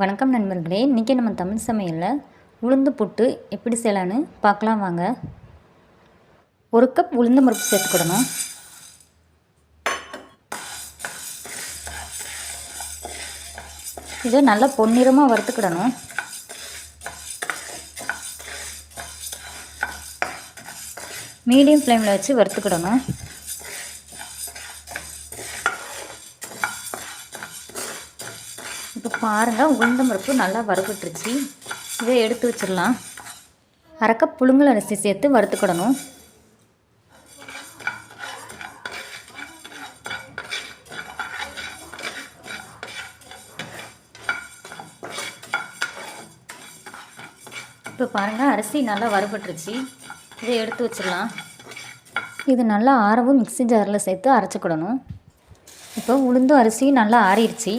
வணக்கம் நண்பர்களே இன்றைக்கி நம்ம தமிழ் சமையலில் உளுந்து புட்டு எப்படி செய்யலான்னு பார்க்கலாம் வாங்க. ஒரு கப் உளுந்து முறுப்பு சேர்த்துக்கிடணும் இதை நல்லா பொன்னிறமாக வறுத்துக்கிடணும். மீடியம் ஃப்ளேமில் வச்சு வறுத்துக்கிடணும். இப்போ பாருங்கள் உளுந்தம் பருப்பு நல்லா வறுபட்டுருச்சு. இதை எடுத்து வச்சிடலாம். அரைக்க புழுங்கல் அரிசி சேர்த்து வறுத்துக்கிடணும். இப்போ பாருங்கள் அரிசி நல்லா வறுபட்டுருச்சு. இதை எடுத்து வச்சிடலாம். இது நல்லா ஆறவும் மிக்ஸி ஜாரில் சேர்த்து அரைச்சிக்கிடணும். இப்போ உளுந்தும் அரிசியும் நல்லா ஆறிடுச்சு.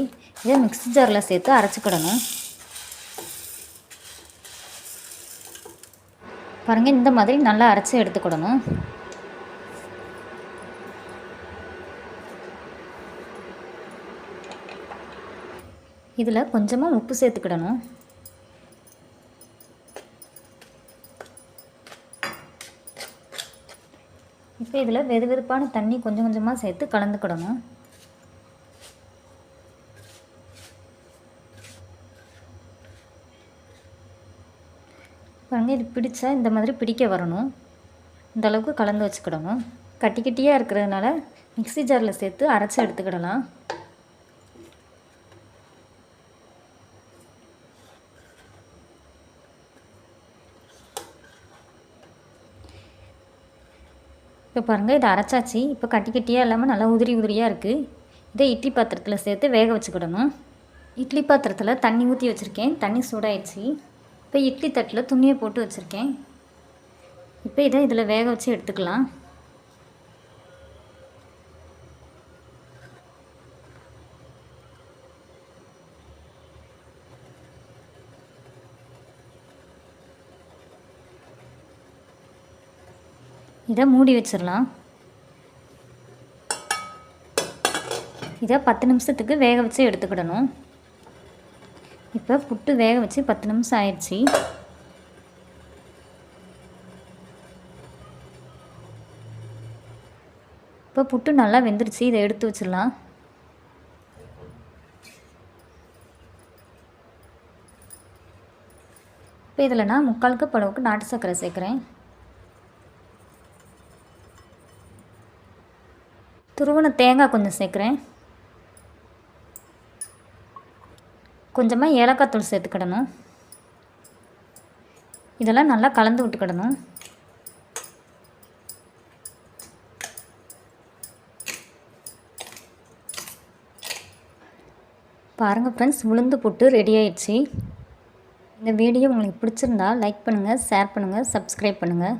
இதை மிக்ஸி ஜாரில் சேர்த்து அரைச்சிக்கிடணும். பாருங்கள் இந்த மாதிரி நல்லா அரைச்சி எடுத்துக்கிடணும். இதில் கொஞ்சமாக உப்பு சேர்த்துக்கிடணும். இப்போ இதில் வெது வெதுப்பான தண்ணி கொஞ்சம் கொஞ்சமாக சேர்த்து கலந்துக்கிடணும். பாருங்கள் இது பிடிச்சா இந்த மாதிரி பிடிக்க வரணும். இந்த அளவுக்கு கலந்து வச்சுக்கிடணும். கட்டி கட்டியாக இருக்கிறதுனால மிக்ஸி ஜாரில் சேர்த்து அரைச்சி எடுத்துக்கிடலாம். இப்போ பாருங்கள் இதை அரைச்சாச்சு. இப்போ கட்டி கட்டியாக இல்லாமல் நல்லா உதிரி உதிரியாக இருக்குது இதை இட்லி பாத்திரத்தில் சேர்த்து வேக வச்சுக்கிடணும். இட்லி பாத்திரத்தில் தண்ணி ஊற்றி வச்சுருக்கேன். தண்ணி சூடாயிடுச்சு. இப்போ இட்லி தட்டில் துணியை போட்டு வச்சுருக்கேன். இப்போ இதை இதில் வேக வச்சு எடுத்துக்கலாம். இதை மூடி வச்சிடலாம். இதை பத்து நிமிஷத்துக்கு வேக வச்சு எடுத்துக்கிடணும். இப்போ புட்டு வேக வச்சு பத்து நிமிஷம் ஆயிடுச்சு. இப்போ புட்டு நல்லா வெந்துருச்சு. இதை எடுத்து வச்சிடலாம். இப்போ இதில் நான் முக்கால் கப் அளவுக்கு நாட்டு சர்க்கரை சேர்க்குறேன். துருவன தேங்காய் கொஞ்சம் சேர்க்குறேன். கொஞ்சமாக ஏலக்காய் தூள் சேர்த்துக்கிடணும். இதெல்லாம் நல்லா கலந்து விட்டுக்கிடணும். பாருங்கள் ஃப்ரெண்ட்ஸ் உளுந்து போட்டு ரெடி ஆயிடுச்சு. இந்த வீடியோ உங்களுக்கு பிடிச்சிருந்தா லைக் பண்ணுங்கள் ஷேர் பண்ணுங்கள் சப்ஸ்கிரைப் பண்ணுங்கள்